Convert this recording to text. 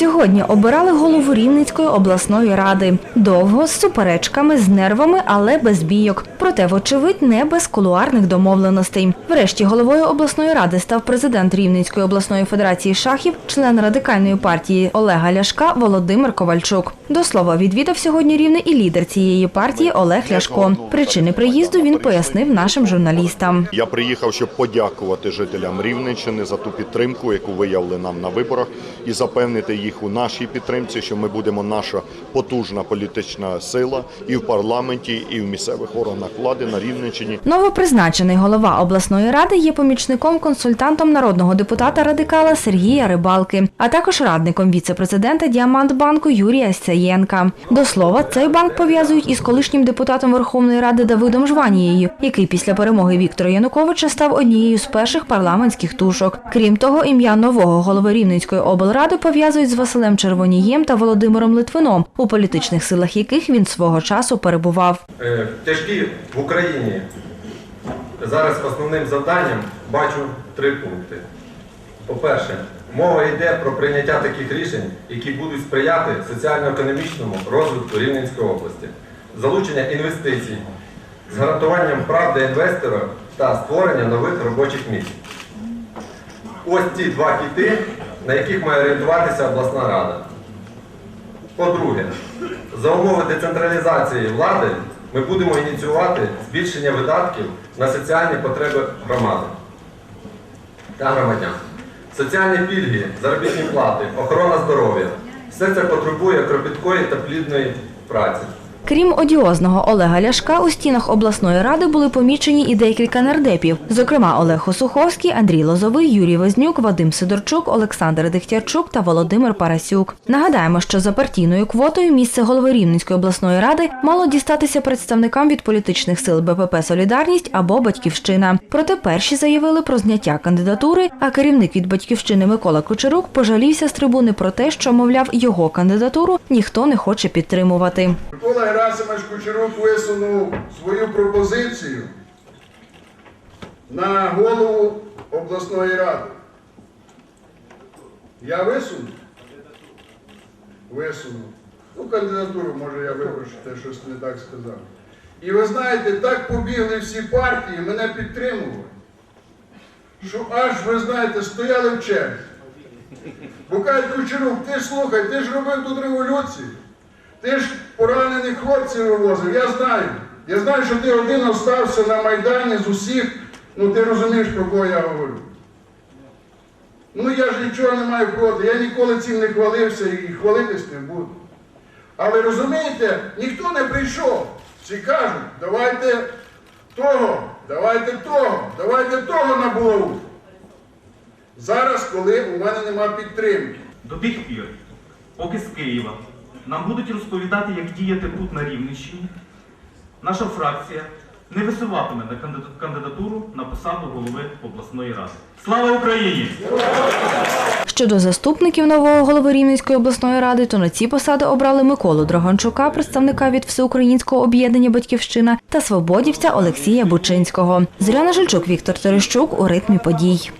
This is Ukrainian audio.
Сьогодні обирали голову Рівненської обласної ради. Довго, з суперечками, з нервами, але без бійок. Проте, вочевидь, не без кулуарних домовленостей. Врешті головою обласної ради став президент Рівненської обласної федерації шахів, член радикальної партії Олега Ляшка Володимир Ковальчук. До слова, відвідав сьогодні рівне і лідер цієї партії Олег Ляшко. Причини приїзду він пояснив нашим журналістам. Я приїхав, щоб подякувати жителям Рівненщини за ту підтримку, яку виявили нам на виборах, і запевнити їх у нашій підтримці, що ми будемо наша потужна політична сила і в парламенті, і в місцевих органах влади на Рівненщині. Новопризначений голова обласної ради є помічником-консультантом народного депутата радикала Сергія Рибалки, а також радником віце-президента Діамантбанку Юрія Сяєнка. До слова, цей банк пов'язують із колишнім депутатом Верховної Ради Давидом Жванією, який після перемоги Віктора Януковича став однією з перших парламентських тушок. Крім того, ім'я нового голови Рівненської облради пов'язують з Василем Червонієм та Володимиром Литвином, у політичних силах яких він свого часу перебував. Е, тяжкі в Україні. Зараз основним завданням бачу три пункти. По-перше, мова йде про прийняття таких рішень, які будуть сприяти соціально-економічному розвитку Рівненської області, залучення інвестицій з гарантуванням прав для інвестора та створення нових робочих місць. Ось ті два кіти, на яких має орієнтуватися обласна рада. По-друге, за умови децентралізації влади ми будемо ініціювати збільшення видатків на соціальні потреби громади та громадян. Соціальні пільги, заробітні плати, охорона здоров'я все це потребує кропіткої та плідної праці. Крім одіозного Олега Ляшка, у стінах обласної ради були помічені і декілька нардепів. Зокрема, Олег Осуховський, Андрій Лозовий, Юрій Вознюк, Вадим Сидорчук, Олександр Дегтярчук та Володимир Парасюк. Нагадаємо, що за партійною квотою місце голови Рівненської обласної ради мало дістатися представникам від політичних сил БПП Солідарність або Батьківщина. Проте перші заявили про зняття кандидатури, а керівник від батьківщини Микола Кучерук пожалівся з трибуни про те, що мовляв його кандидатуру ніхто не хоче підтримувати. Микола Герасимович Кучерук висунув свою пропозицію на голову обласної ради. Я висунув? Висунув. Ну, кандидатуру, може, я вибачу, те щось не так сказав. І ви знаєте, так побігли всі партії мене підтримували, що аж, ви знаєте, стояли в черзі. Бо кажуть, Кучерук, ти ж слухай, ти ж робив тут революцію. Ти ж поранених хлопців вивозив, я знаю. Я знаю, що ти один остався на Майдані з усіх, ну ти розумієш, про кого я говорю. Ну я ж нічого не маю проти, я ніколи цим не хвалився і хвалитись не буду. Але розумієте, ніхто не прийшов. Всі кажуть, давайте того, давайте того, давайте того на булаву. Зараз, коли у мене нема підтримки. До тих пір, поки з Києва нам будуть розповідати, як діяти тут на Рівненщині, наша фракція не висуватиме на кандидатуру на посаду голови обласної ради. Слава Україні! Щодо заступників нового голови Рівненської обласної ради, то на ці посади обрали Миколу Драганчука, представника від Всеукраїнського об'єднання Батьківщина, та свободівця Олексія Бучинського. Зоряна Жильчук, Віктор Терещук у ритмі подій.